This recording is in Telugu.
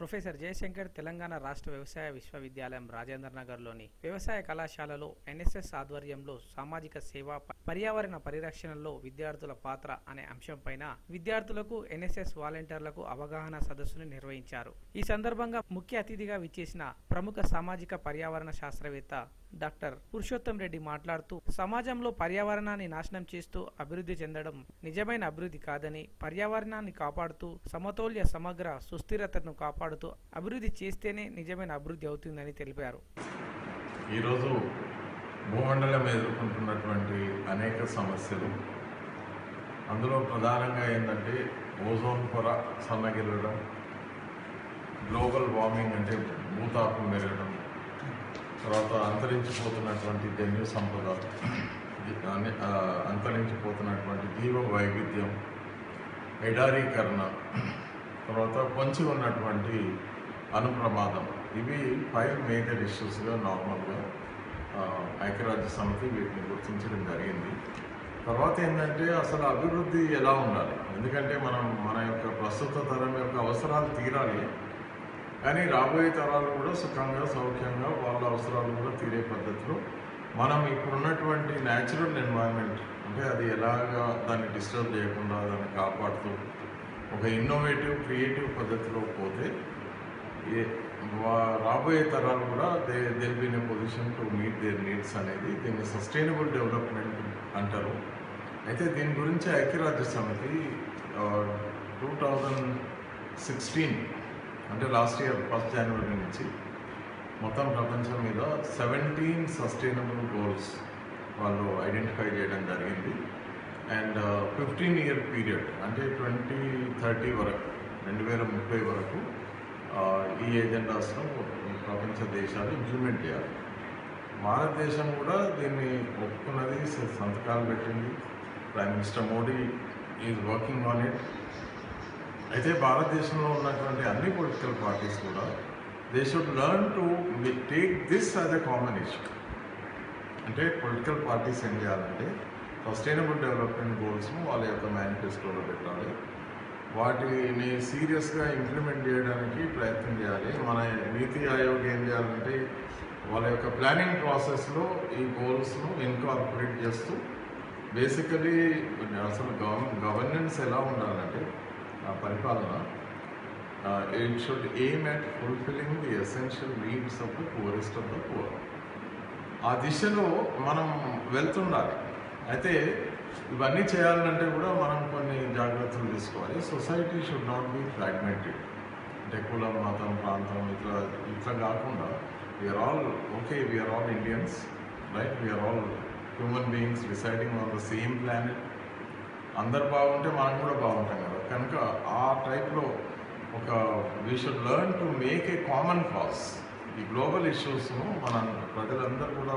ప్రొఫెసర్ జయశంకర్ తెలంగాణ రాష్ట్ర వ్యవసాయ విశ్వవిద్యాలయం రాజేంద్ర నగర్లోని వ్యవసాయ కళాశాలలో ఎన్ఎస్ఎస్ ఆధ్వర్యంలో సామాజిక సేవ ప- పర్యావరణ పరిరక్షణలో విద్యార్థుల పాత్ర అనే అంశంపైన విద్యార్థులకు ఎన్ఎస్ఎస్ వాలంటీర్లకు అవగాహన సదస్సును నిర్వహించారు. ఈ సందర్భంగా ముఖ్య అతిథిగా విచ్చేసిన ప్రముఖ సామాజిక పర్యావరణ శాస్త్రవేత్త డాక్టర్ పురుషోత్తం రెడ్డి మాట్లాడుతూ సమాజంలో పర్యావరణాన్ని నాశనం చేస్తూ అభివృద్ధి చెందడం నిజమైన అభివృద్ధి కాదని పర్యావరణాన్ని కాపాడుతూ సమతౌల్య సమగ్ర సుస్థిరతను కాపాడు కాపాడుతూ అభివృద్ధి చేస్తేనే నిజమైన అభివృద్ధి అవుతుందని తెలిపారు. ఈరోజు భూమండలం ఎదుర్కొంటున్నటువంటి అనేక సమస్యలు. అందులో ప్రధానంగా ఏంటంటే ఓజోన్ పొర సన్నగిల్లడం గ్లోబల్ వార్మింగ్ అంటే భూతాపం పెరగడం తర్వాత అంతరించిపోతున్నటువంటి జన్యు సంపద అంతరించిపోతున్నటువంటి జీవ వైవిధ్యం ఎడారీకరణ తర్వాత పొంచి ఉన్నటువంటి అనుప్రమాదం. ఇవి ఫైవ్ మేజర్ ఇష్యూస్గా నార్మల్గా ఐక్యరాజ్య సమితి వీటిని గుర్తించడం జరిగింది. తర్వాత ఏంటంటే అసలు అభివృద్ధి ఎలా ఉండాలి? ఎందుకంటే మనం మన యొక్క ప్రస్తుత తరం యొక్క అవసరాలు తీరాలి. కానీ రాబోయే తరాలు కూడా సుఖంగా సౌఖ్యంగా వాళ్ళ అవసరాలు కూడా తీరే పద్ధతిలో మనం ఇప్పుడున్నటువంటి న్యాచురల్ ఎన్వైరన్మెంట్ అంటే అది ఎలాగా దాన్ని డిస్టర్బ్ చేయకుండా దాన్ని కాపాడుతూ ఒక ఇన్నోవేటివ్ క్రియేటివ్ పద్ధతిలో పోతే ఏ వా- రాబోయే తరాలు కూడా they they'll be in a position to meet their needs అనేది దీన్ని సస్టైనబుల్ డెవలప్మెంట్ అంటారు. అయితే దీని గురించి ఐక్యరాజ్య సమితి టూ థౌజండ్ సిక్స్టీన్ అంటే లాస్ట్ ఇయర్ ఫస్ట్ జనవరి నుంచి మొత్తం ప్రపంచం మీద సెవెంటీన్ సస్టైనబుల్ గోల్స్ వాళ్ళు ఐడెంటిఫై చేయడం జరిగింది. అండ్ ఫిఫ్టీన్ ఇయర్ పీరియడ్ అంటే ట్వంటీ థర్టీ వరకు రెండు వేల ముప్పై వరకు ఈ ఏజెండాస్ను ప్రపంచ దేశాలు ఇంప్లిమెంట్ చేయాలి. భారతదేశం కూడా దీన్ని ఒప్పుకున్నది సంతకాలు పెట్టింది. Prime minister Modi is working on it అయితే భారతదేశంలో ఉన్నటువంటి అన్ని పొలిటికల్ పార్టీస్ కూడా they should learn to take this as a common issue అంటే పొలిటికల్ పార్టీస్ ఏం చేయాలంటే సస్టైనబుల్ డెవలప్మెంట్ గోల్స్ను వాళ్ళ యొక్క మేనిఫెస్టోలో పెట్టాలి. వాటిని సీరియస్గా ఇంప్లిమెంట్ చేయడానికి ప్రయత్నం చేయాలి. మన నీతి ఆయోగ్ ఏం చేయాలంటే వాళ్ళ యొక్క ప్లానింగ్ ప్రాసెస్లో ఈ గోల్స్ను ఇన్కార్పొరేట్ చేస్తూ బేసికలీ అసలు గవ గవర్నెన్స్ ఎలా ఉండాలంటే ఆ పరిపాలన it should aim at fulfilling the essential needs of the purest of the poor ఆ దిశలో మనం వెళ్తుండాలి. అయితే ఇవన్నీ చేయాలంటే కూడా మనం కొన్ని జాగ్రత్తలు తీసుకోవాలి. Society should not be fragmented. అంటే కులం మతం ప్రాంతం ఇట్లా ఇట్లా కాకుండా we are all okay we are all Indians right we are all human beings deciding on the same planet అందరు బాగుంటే మనం కూడా బాగుంటాం కదా. కనుక ఆ టైప్లో ఒక we should learn to make a common cause ఈ గ్లోబల్ ఇష్యూస్ను మన ప్రజలందరూ కూడా